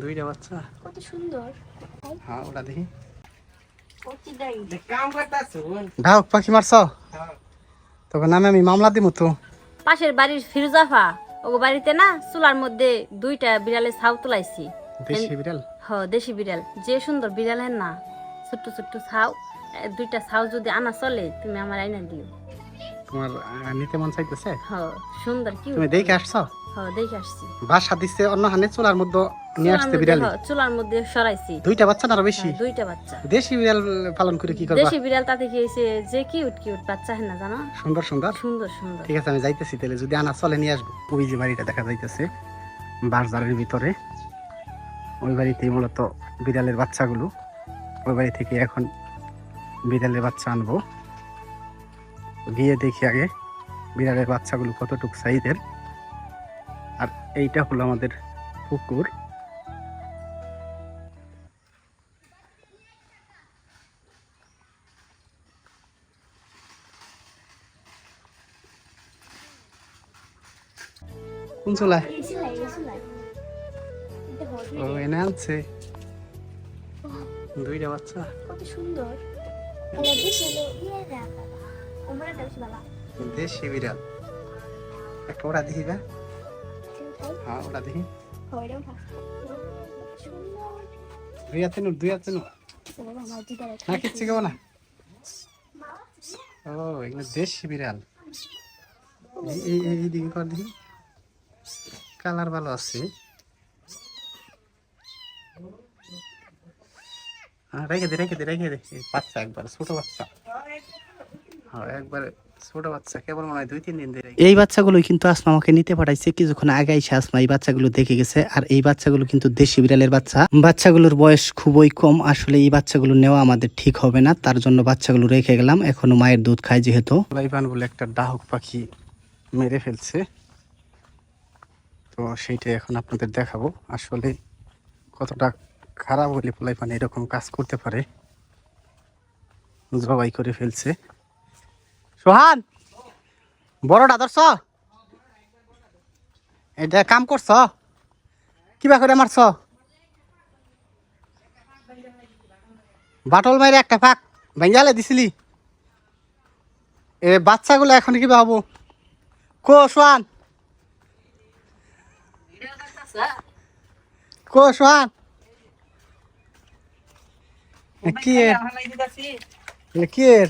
দুইটা বাচ্চা। কত সুন্দর। হ্যাঁ ওটা দেখি। অতিদাই কাম করতাছ? ঢাক পাখি মারছ? তখন নামে আমি মামলা দিব তো। পাশের বাড়ির ফিরোজাফা ওগো বাড়িতে না চুলার মধ্যে দুইটা বিড়ালের ছাউ তুলাইছি। দেশি বিড়াল? হ দেশি বিড়াল। যে সুন্দর বিড়ালের না ছোট্ট ছোট্ট ছাউ দুইটা ছাউ যদি আনা চলে তুমি আমার আইনা দিও। তোমার নিতে মন চাইতেছে? হ সুন্দর কি তুমি দেখে আসছ? দেখে আসছি। বাসা দিচ্ছে অন্য হানে চুলার মধ্যে নিয়ে আসতে বিড়াল। চুলার মধ্যে সরাইছি। দুইটা বাচ্চা না বেশি? হ্যাঁ, দুইটা বাচ্চা। দেশি বিড়াল পালন করে কি করবা? দেশি বিড়াল তাতে কি হয়েছে যে কিউট কিউট বাচ্চা হয় না জানো? সুন্দর সুন্দর? সুন্দর সুন্দর। ঠিক আছে আমি যাইতেছি তাহলে। যদি আনা চলে নিয়ে আসব। ওই যে বাড়িটা দেখা যাইতেছে বাজারের ভিতরে। ওই বাড়িতেই মূলত বিড়ালের বাচ্চাগুলো। ওই বাড়ি থেকে এখন বিড়ালের বাচ্চা আনব। গিয়ে দেখি আগে বিড়ালের বাচ্চাগুলো কতটুকু সাইজের। আর এইটা হলো আমাদের পুকুর। কোন চুলায়? ও এনে আনছে। দুইটা বাচ্চা। কত সুন্দর। ইয়ে দেশি বিড়াল। একটা ওরা দেখি বা তুমি খাই হ্যাঁ ওরা দেখি। দুই হাতে নু দুই হাতে নু ও বাবা আমার দিদা না কিচ্ছু না। ও এগুলো দেশি বিড়াল। এই দিকে কর দেখি। কালার ভালো আছে। হ্যাঁ রেখে দে রেখে দে রেখে দে। বাচ্চা একবার ছোট বাচ্চা। হ্যাঁ একবার ছোট বাচ্চা কেবল মনে হয় দুই তিন দিন ধরে এই বাচ্চাগুলোই কিন্তু আসমা আমাকে নিতে পাঠাইছে। কিছুক্ষণ আগে এসে আসমা এই বাচ্চাগুলো দেখে গেছে। আর এই বাচ্চাগুলো কিন্তু দেশি বিড়ালের বাচ্চা। বাচ্চাগুলোর বয়স খুবই কম। আসলে এই বাচ্চাগুলো নেওয়া আমাদের ঠিক হবে না। তার জন্য বাচ্চাগুলো রেখে গেলাম। এখনও মায়ের দুধ খায় যেহেতু। লাইবান বলে একটা ডাহক পাখি মেরে ফেলছে। তো সেইটাই এখন আপনাদের দেখাবো। আসলে কতটা খারাপ হলে পোলাইপান এরকম কাজ করতে পারে। জবাই করে ফেলছে। সোহান, বড়টা ধরছ? এটা কাম করছ? কিবা করে মারছ? বাটল মাইরে একটা ফাঁক ভেঙ্গালে দিছিলি। এ বাচ্চাগুলো এখন কিবা হব? কো সোহান। কো সোহান। কি কি এর?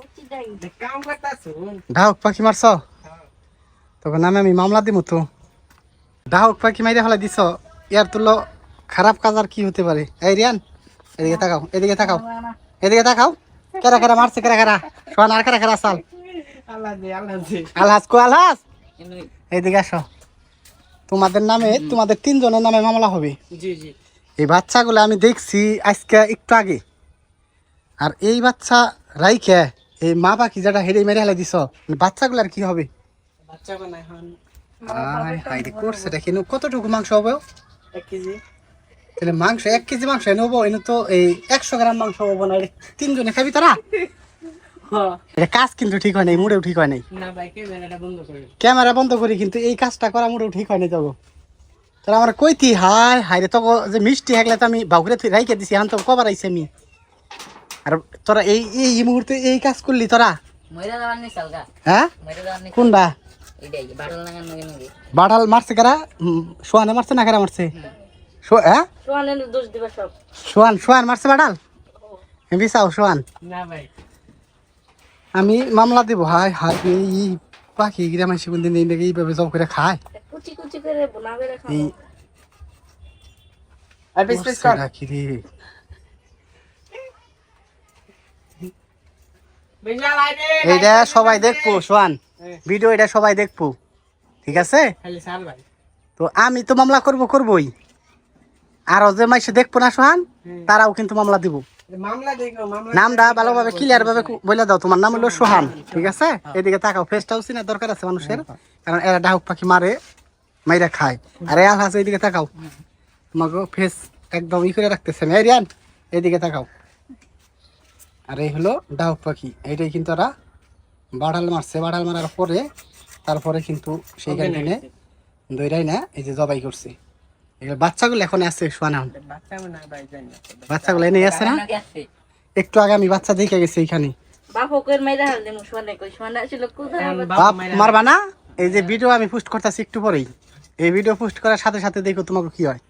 অতিদাই কাম করতাছ ডাহক পাখি মারছ? তখন নামে আমি মামলা দিব তো। ডাহক পাখি মাইরে ফেলা দিছ ইয়ার তুলো খারাপ কাজ আর কি হতে পারে? এই রিয়ান এদিকে তাকাও এদিকে তাকাও এদিকে তাকাও। কেরা কেরা মারছে কেরা কেরা? সোহান আর কেরা কেরা সাল আলহাস কো আলহাস এইদিকে আসো। তোমাদের নামে তোমাদের তিনজনের নামে মামলা হবে। জি জি। এই বাচ্চাগুলো আমি দেখছি আজকে একটু আগে। আর এই বাচ্চা রাইখে এই মা পাখি যেটা হেরে মেরে হেলে দিছ বাচ্চাগুলো আর কি হবে? হায় কেন কতটুকু মাংস হবে? এক কেজি। তাহলে মাংস এক কেজি মাংস নেব এনে তো এই একশো গ্রাম মাংস হব না তিনজনে খাবি তারা? এটা কাজ কিন্তু ঠিক হয় নাই মুড়েও ঠিক হয় নাই। ক্যামেরা বন্ধ করি কিন্তু এই কাজটা করা মুড়েও ঠিক হয় নাই তগো তাহলে আমার কইতি হাই হাই রে তগো যে মিষ্টি হাগলে তো আমি বাঘুরে রাইকে দিছি হান তো কবার আইছে আমি। আর তোরা এই এই মুহূর্তে এই কাজ করলি তোরা হ্যাঁ কোনটা বাটল মারছে কারা সোয়ানে মারছে না কারা মারছে হ্যাঁ সোয়ান সোয়ান মারছে বাড়াল বিচাও সোয়ান আমি মামলা দেবো হাই হাই এই পাখি গ্রামে কোন দিন এই এইভাবে জব করে খায় কুচি কুচি করে বোনা করে খাও এইটা সবাই দেখব সোয়ান। ভিডিও এটা সবাই দেখব। ঠিক আছে? তো আমি তো মামলা করব করবই। আরও যে মাইসে দেখব না সোহান তারাও কিন্তু মামলা দিব। নামটা ভালোভাবে ক্লিয়ার ভাবে বলে দাও তোমার নাম হলো সোহান। ঠিক আছে? এদিকে তাকাও ফেসটাও চিনা দরকার আছে মানুষের। কারণ এরা ডাহুক পাখি মারে মাইরা খায়। আর এই আলহাস এইদিকে তাকাও। তোমাকে ফেস একদম ই করে রাখতেছে। না রিয়ান এইদিকে তাকাও। আর এই হলো ডাহুক পাখি। এইটাই কিন্তু ওরা বাড়াল মারছে বাড়াল মারার পরে তারপরে কিন্তু সেইখান থেকে দইরাই না এই যে জবাই করছে। বাচ্চাগুলো এখন আছে শোনা বাচ্চাগুলো এনে আছে না? একটু আগে আমি বাচ্চা দেখে গেছি এখানে বাপ মারবা না? এই যে ভিডিও আমি পোস্ট করতেছি একটু পরেই। এই ভিডিও পোস্ট করার সাথে সাথে দেখো তোমাকে কি হয়।